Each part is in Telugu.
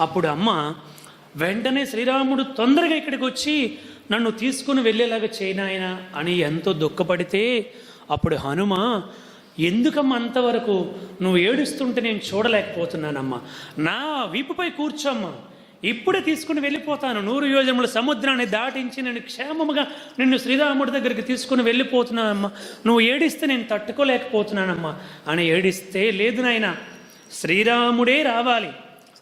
అప్పుడు అమ్మ వెంటనే శ్రీరాముడు తొందరగా ఇక్కడికి వచ్చి నన్ను తీసుకుని వెళ్ళేలాగా చేయనాయన అని ఎంతో దుఃఖపడితే అప్పుడు హనుమ ఎందుకమ్మా అంతవరకు నువ్వు ఏడుస్తుంటే నేను చూడలేకపోతున్నానమ్మా. నా వీపుపై కూర్చోమ్మా. ఇప్పుడే తీసుకుని వెళ్ళిపోతాను. నూరు యోజముల సముద్రాన్ని దాటించి నేను క్షేమముగా నిన్ను శ్రీరాముడి దగ్గరికి తీసుకుని వెళ్ళిపోతున్నానమ్మా. నువ్వు ఏడిస్తే నేను తట్టుకోలేకపోతున్నానమ్మా. అని ఏడిస్తే లేదు నాయన శ్రీరాముడే రావాలి.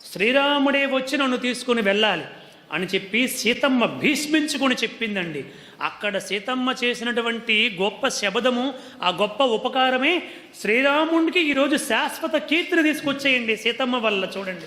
శ్రీరాముడే వచ్చి నన్ను తీసుకుని వెళ్ళాలి అని చెప్పి సీతమ్మ భీష్మించుకొని చెప్పిందండి. అక్కడ సీతమ్మ చేసినటువంటి గొప్ప శబదము ఆ గొప్ప ఉపకారమే శ్రీరాముడికి ఈరోజు శాశ్వత కీర్తిని తీసుకొచ్చేయండి సీతమ్మ వల్ల చూడండి.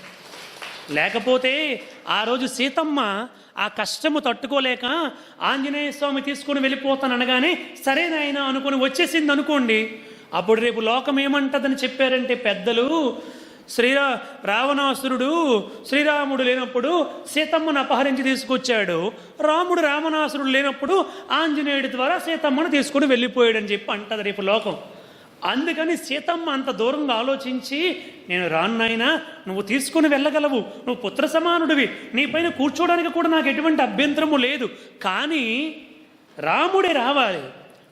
లేకపోతే ఆ రోజు సీతమ్మ ఆ కష్టము తట్టుకోలేక ఆంజనేయ స్వామి తీసుకుని వెళ్ళిపోతాను అనగానే సరే నాయన అనుకుని వచ్చేసింది అనుకోండి అప్పుడు రేపు లోకం ఏమంటదని చెప్పారంటే పెద్దలు శ్రీరా రావణాసురుడు శ్రీరాముడు లేనప్పుడు సీతమ్మను అపహరించి తీసుకొచ్చాడు. రాముడు రావణాసురుడు లేనప్పుడు ఆంజనేయుడి ద్వారా సీతమ్మను తీసుకుని వెళ్ళిపోయాడని చెప్పి అంటది రేపు లోకం. అందుకని సీతమ్మ అంత దూరంగా ఆలోచించి నేను రాన్నైనా నువ్వు తీసుకుని వెళ్ళగలవు. నువ్వు పుత్ర సమానుడివి. నీ పైన కూర్చోడానికి కూడా నాకు ఎటువంటి అభ్యంతరము లేదు. కానీ రాముడే రావాలి.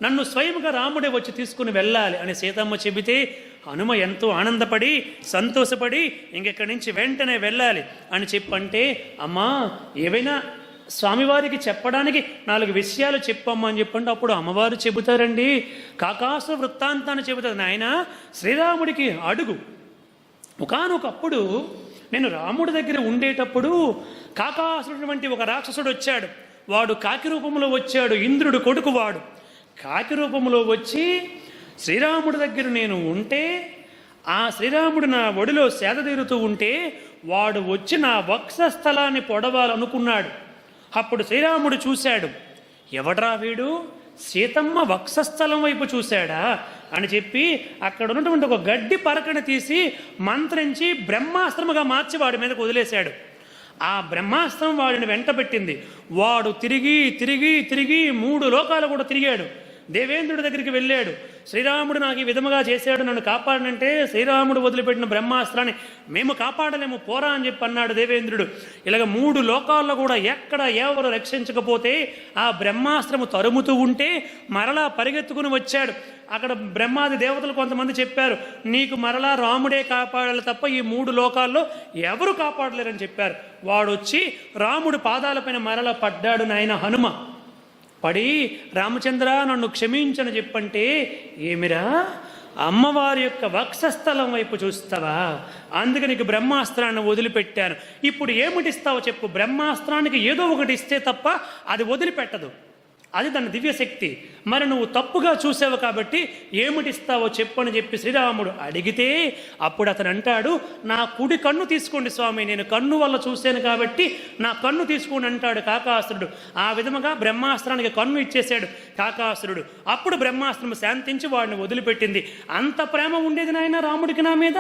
నన్ను స్వయంగా రాముడే వచ్చి తీసుకుని వెళ్ళాలి అని సీతమ్మ చెబితే హనుమ ఎంతో ఆనందపడి సంతోషపడి ఇంకెక్కడి నుంచి వెంటనే వెళ్ళాలి అని చెప్పంటే అమ్మా ఏవైనా స్వామివారికి చెప్పడానికి నాలుగు విషయాలు చెప్పమ్మా అని చెప్పండి అప్పుడు అమ్మవారు చెబుతారండి. కాకాసు వృత్తాంతాన్ని చెబుతారు. నాయన శ్రీరాముడికి అడుగు. ఒకానొకప్పుడు నేను రాముడి దగ్గర ఉండేటప్పుడు కాకాసుడు వంటి ఒక రాక్షసుడు వచ్చాడు. వాడు కాకి రూపంలో వచ్చాడు. ఇంద్రుడు కొడుకు వాడు కాకి రూపంలో వచ్చి శ్రీరాముడి దగ్గర నేను ఉంటే ఆ శ్రీరాముడు నా ఒడిలో సేద తీరుతూ ఉంటే వాడు వచ్చి నా వక్షస్థలాన్ని పొడవాలనుకున్నాడు. అప్పుడు శ్రీరాముడు చూశాడు ఎవడ్రా వీడు? సీతమ్మ వక్షస్థలం వైపు చూశాడా? అని చెప్పి అక్కడ ఉన్నటువంటి ఒక గడ్డి పరకను తీసి మంత్రించి బ్రహ్మాస్త్రముగా మార్చి వాడి మీదకు వదిలేశాడు. ఆ బ్రహ్మాస్త్రం వాడిని వెంటబెట్టింది. వాడు తిరిగి తిరిగి తిరిగి మూడు లోకాలు కూడా తిరిగాడు. దేవేంద్రుడి దగ్గరికి వెళ్ళాడు. శ్రీరాముడు నాకు ఈ విధముగా చేశాడు నన్ను కాపాడనంటే శ్రీరాముడు వదిలిపెట్టిన బ్రహ్మాస్త్రాన్ని మేము కాపాడలేము పోరా అని చెప్పి అన్నాడు దేవేంద్రుడు. ఇలాగ మూడు లోకాల్లో కూడా ఎక్కడ ఎవరు రక్షించకపోతే ఆ బ్రహ్మాస్త్రము తరుముతూ ఉంటే మరలా పరిగెత్తుకుని వచ్చాడు. అక్కడ బ్రహ్మాది దేవతలు కొంతమంది చెప్పారు నీకు మరలా రాముడే కాపాడాలి తప్ప ఈ మూడు లోకాల్లో ఎవరు కాపాడలేరని చెప్పారు. వాడొచ్చి రాముడు పాదాలపైన మరల పడ్డాడు నాయన హనుమ. పడి రామచంద్ర నన్ను క్షమించని చెప్పంటే ఏమిరా? అమ్మవారి యొక్క వక్షస్థలం వైపు చూస్తావా? అందుకే నీకు బ్రహ్మాస్త్రాన్ని వదిలిపెట్టాను. ఇప్పుడు ఏమిటిస్తావో చెప్పు. బ్రహ్మాస్త్రానికి ఏదో ఒకటి ఇస్తే తప్ప అది వదిలిపెట్టదు. అది తన దివ్యశక్తి. మరి నువ్వు తప్పుగా చూసావు కాబట్టి ఏమిటిస్తావో చెప్పని చెప్పి శ్రీరాముడు అడిగితే అప్పుడు అతను అంటాడు నా కుడి కన్ను తీసుకోండి స్వామి నేను కన్ను వల్ల చూశాను కాబట్టి నా కన్ను తీసుకోండి అంటాడు కాకాసురుడు. ఆ విధముగా బ్రహ్మాస్త్రానికి కన్ను ఇచ్చేశాడు కాకాసురుడు. అప్పుడు బ్రహ్మాస్త్రం శాంతించి వాడిని వదిలిపెట్టింది. అంత ప్రేమ ఉండేది నాయన రాముడికి నా మీద?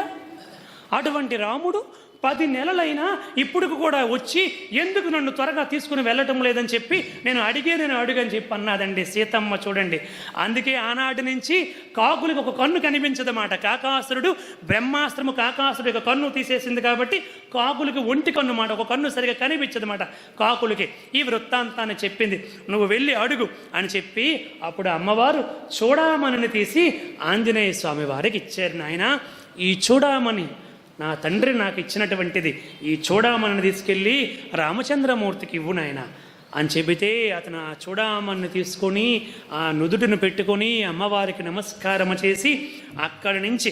అటువంటి రాముడు పది నెలలైనా ఇప్పుడు కూడా వచ్చి ఎందుకు నన్ను త్వరగా తీసుకుని వెళ్ళటం లేదని చెప్పి నేను అడిగే నేను అడుగని చెప్పి అన్నాదండి. సీతమ్మ చూడండి. అందుకే ఆనాటి నుంచి కాకులకు ఒక కన్ను కనిపించదన్నమాట. కాకాసురుడు బ్రహ్మాస్త్రము కాకాసురుడు ఒక కన్ను తీసేసింది కాబట్టి కాకులకి ఒంటి కన్ను మాట. ఒక కన్ను సరిగా కనిపించదన్నమాట కాకులకి. ఈ వృత్తాంతాన్ని చెప్పింది. నువ్వు వెళ్ళి అడుగు అని చెప్పి అప్పుడు అమ్మవారు చూడామణిని తీసి ఆంజనేయ స్వామి వారికి ఇచ్చారు నాయన. ఈ చూడామణి నా తండ్రి నాకు ఇచ్చినటువంటిది. ఈ చూడామణిని తీసుకెళ్ళి రామచంద్రమూర్తికి ఇవ్వు నాయన. అని చెబితే అతను ఆ చూడామణిని తీసుకొని ఆ నుదుటిని పెట్టుకొని అమ్మవారికి నమస్కారం చేసి అక్కడి నుంచి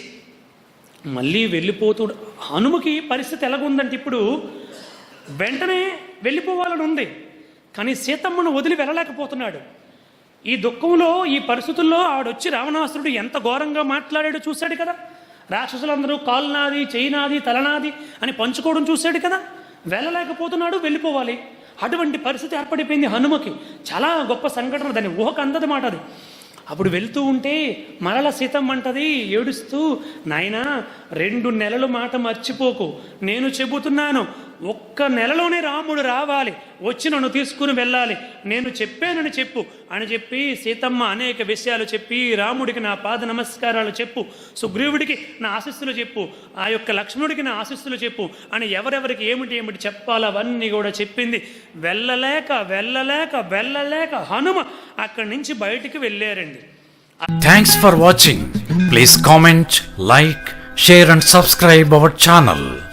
మళ్ళీ వెళ్ళిపోతూ హనుమకి పరిస్థితి ఎలాగుందంటే ఇప్పుడు వెంటనే వెళ్ళిపోవాలని ఉంది. కానీ సీతమ్మను వదిలి వెళ్ళలేకపోతున్నాడు. ఈ దుఃఖంలో ఈ పరిస్థితుల్లో ఆడొచ్చి రావణాసురుడు ఎంత ఘోరంగా మాట్లాడాడో చూశాడు కదా. రాక్షసులందరూ కాలునాది నాది నాది తలనాది అని పంచుకోవడం చూశాడు కదా? వెళ్ళలేకపోతున్నాడు వెళ్ళిపోవాలి. అటువంటి పరిస్థితి ఏర్పడిపోయింది హనుమకి. చాలా గొప్ప సంఘటన దాని ఊహకు అందది మాట అది. అప్పుడు వెళ్తూ ఉంటే మరల సీతమ్మ అంటది ఏడుస్తూ నాయనా రెండు నెలలు మాట మర్చిపోకు. నేను చెబుతున్నాను ఒక్క నెలలోనే రాముడు రావాలి. వచ్చి నన్ను తీసుకుని వెళ్ళాలి. నేను చెప్పానని చెప్పు. అని చెప్పి సీతమ్మ అనేక విషయాలు చెప్పి రాముడికి నా పాద నమస్కారాలు చెప్పు. సుగ్రీవుడికి నా ఆశస్సులు చెప్పు. ఆ యొక్క లక్ష్మణుడికి నా ఆశస్సులు చెప్పు. అని ఎవరెవరికి ఏమిటి ఏమిటి చెప్పాలవన్నీ కూడా చెప్పింది. వెళ్ళలేక వెళ్ళలేక వెళ్ళలేక హనుమ అక్కడి నుంచి బయటికి వెళ్ళారండి. Thanks for watching please comment like share and subscribe our channel